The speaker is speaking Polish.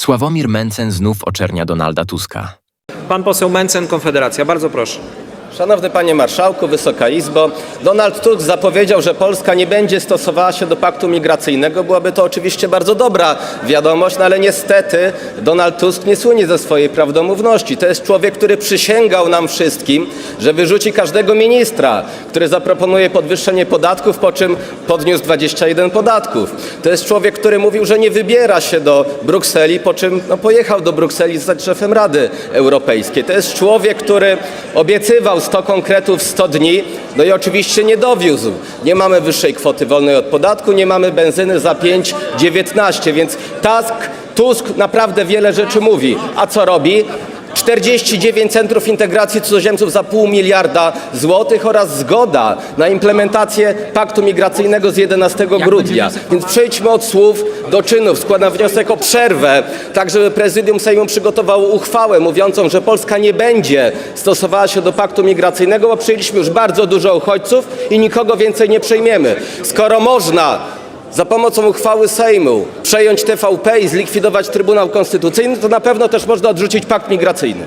Sławomir Mencen znów oczernia Donalda Tuska. Pan poseł Mencen, Konfederacja. Bardzo proszę. Szanowny Panie Marszałku, Wysoka Izbo, Donald Tusk zapowiedział, że Polska nie będzie stosowała się do paktu migracyjnego. Byłaby to oczywiście bardzo dobra wiadomość, no ale niestety Donald Tusk nie słynie ze swojej prawdomówności. To jest człowiek, który przysięgał nam wszystkim, że wyrzuci każdego ministra, który zaproponuje podwyższenie podatków, po czym podniósł 21 podatków. To jest człowiek, który mówił, że nie wybiera się do Brukseli, po czym no, pojechał do Brukseli zostać szefem Rady Europejskiej. To jest człowiek, który obiecywał 100 konkretów w 100 dni, no i oczywiście nie dowiózł. Nie mamy wyższej kwoty wolnej od podatku, nie mamy benzyny za 5,19, więc Tusk naprawdę wiele rzeczy mówi. A co robi? 49 centrów integracji cudzoziemców za pół miliarda złotych oraz zgoda na implementację paktu migracyjnego z 11 grudnia. Więc przejdźmy od słów do czynów. Składam wniosek o przerwę, tak żeby prezydium Sejmu przygotowało uchwałę mówiącą, że Polska nie będzie stosowała się do paktu migracyjnego, bo przyjęliśmy już bardzo dużo uchodźców i nikogo więcej nie przejmiemy. Skoro można za pomocą uchwały Sejmu przejąć TVP i zlikwidować Trybunał Konstytucyjny, to na pewno też można odrzucić pakt migracyjny.